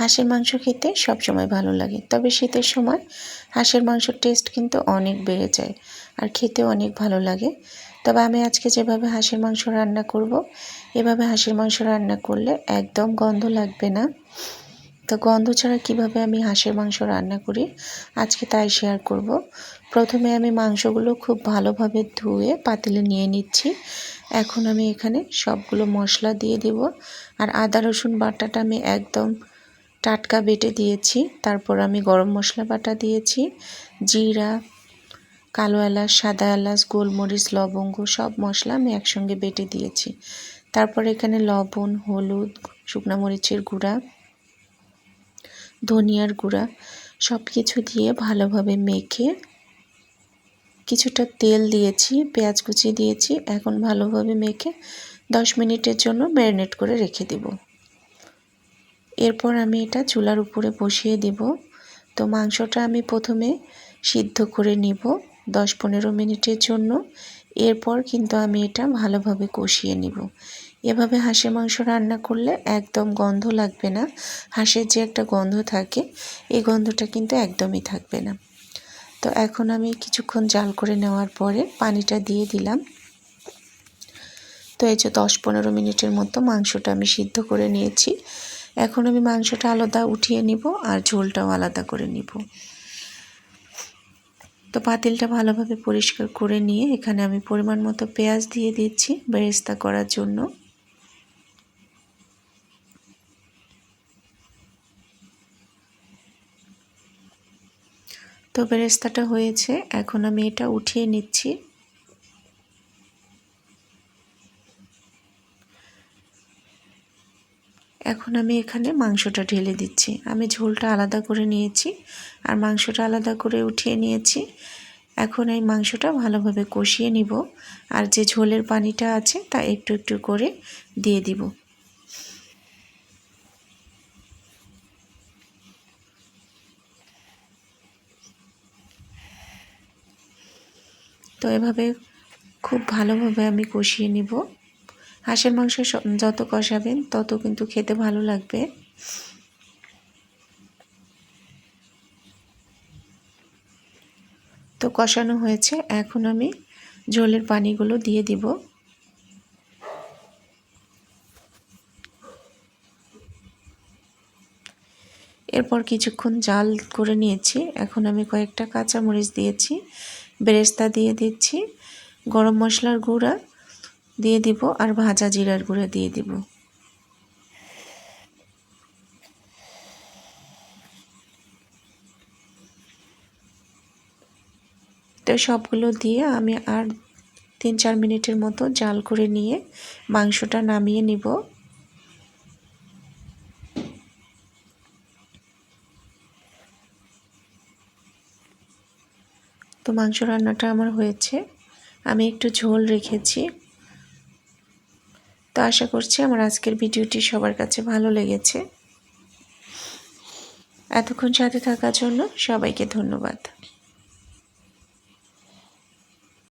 হাঁসের মাংস খেতে সবসময় ভালো লাগে। তবে শীতের সময় হাঁসের মাংসর টেস্ট কিন্তু অনেক বেড়ে যায় আর খেতেও অনেক ভালো লাগে। তবে আমি আজকে যেভাবে হাঁসের মাংস রান্না করব, এভাবে হাঁসের মাংস রান্না করলে একদম গন্ধ লাগবে না। তো গন্ধ ছাড়া কীভাবে আমি হাঁসের মাংস রান্না করি, আজকে তাই শেয়ার করব। প্রথমে আমি মাংসগুলো খুব ভালোভাবে ধুয়ে পাতিলে নিয়ে নিচ্ছি। এখন আমি এখানে সবগুলো মশলা দিয়ে দেব আর আদা রসুন বাটাটা আমি একদম টাটকা বেটে দিয়েছি। তারপর আমি গরম মশলা বাটা দিয়েছি। জিরা, কালো এলাচ, সাদা এলাচ, গোলমরিচ, লবঙ্গ সব মশলা আমি একসঙ্গে বেটে দিয়েছি। তারপর এখানে লবণ, হলুদ, শুকনো মরিচের গুঁড়া, ধনিয়ার গুঁড়া সব কিছু দিয়ে ভালোভাবে মেখে কিছুটা তেল দিয়েছি, পেঁয়াজ কুচি দিয়েছি। এখন ভালোভাবে মেখে দশ মিনিটের জন্য ম্যারিনেট করে রেখে দেব। এরপর আমি এটা চুলার উপরে বসিয়ে দেব। তো মাংসটা আমি প্রথমে সিদ্ধ করে নিব দশ পনেরো মিনিটের জন্য। এরপর কিন্তু আমি এটা ভালোভাবে কষিয়ে নিব। এভাবে হাঁসের মাংস রান্না করলে একদম গন্ধ লাগবে না। হাঁসের যে একটা গন্ধ থাকে, এই গন্ধটা কিন্তু একদমই থাকবে না। তো এখন আমি কিছুক্ষণ জাল করে নেওয়ার পরে পানিটা দিয়ে দিলাম। তো এই যে দশ পনেরো মিনিটের মতো মাংসটা আমি সিদ্ধ করে নিয়েছি। এখন আমি মাংসটা আলাদা উঠিয়ে নিব আর ঝোলটাও আলাদা করে নিব। তো পাতিলটা ভালোভাবে পরিষ্কার করে নিয়ে এখানে আমি পরিমাণ মতো পেঁয়াজ দিয়ে দিচ্ছি বেরেস্তা করার জন্য। তো বেরেস্তাটা হয়েছে, এখন আমি এটা উঠিয়ে নিচ্ছি। এখন আমি এখানে মাংসটা ঢেলে দিচ্ছি। আমি ঝোলটা আলাদা করে নিয়েছি আর মাংসটা আলাদা করে উঠিয়ে নিয়েছি। এখন এই মাংসটা ভালোভাবে কষিয়ে নিব আর যে ঝোলের পানিটা আছে তা একটু একটু করে দিয়ে দিব। তো এভাবে খুব ভালোভাবে আমি কষিয়ে নিব। হাঁসের মাংস যত কষাবেন, তত কিন্তু খেতে ভালো লাগবে। তো কষানো হয়েছে। এখন আমি ঝোলের পানিগুলো দিয়ে দিব। এরপর কিছুক্ষণ জাল করে নিয়েছি। এখন আমি কয়েকটা কাঁচামরিচ দিয়েছি, বেরেস্তা দিয়ে দিচ্ছি, গরম মশলার গুঁড়া দিয়ে দিব আর ভাজা জিরার গুঁড়া দিয়ে দিব। তো সবগুলো দিয়ে আমি আর তিন চার মিনিটের মতো জাল করে নিয়ে মাংসটা নামিয়ে নিব। তো মাংস রান্নাটা আমার হয়েছে। আমি একটু ঝোল রেখেছি। তো আশা করছি আমার আজকের ভিডিওটি সবার কাছে ভালো লেগেছে। এতক্ষণ সাথে থাকার জন্য সবাইকে ধন্যবাদ।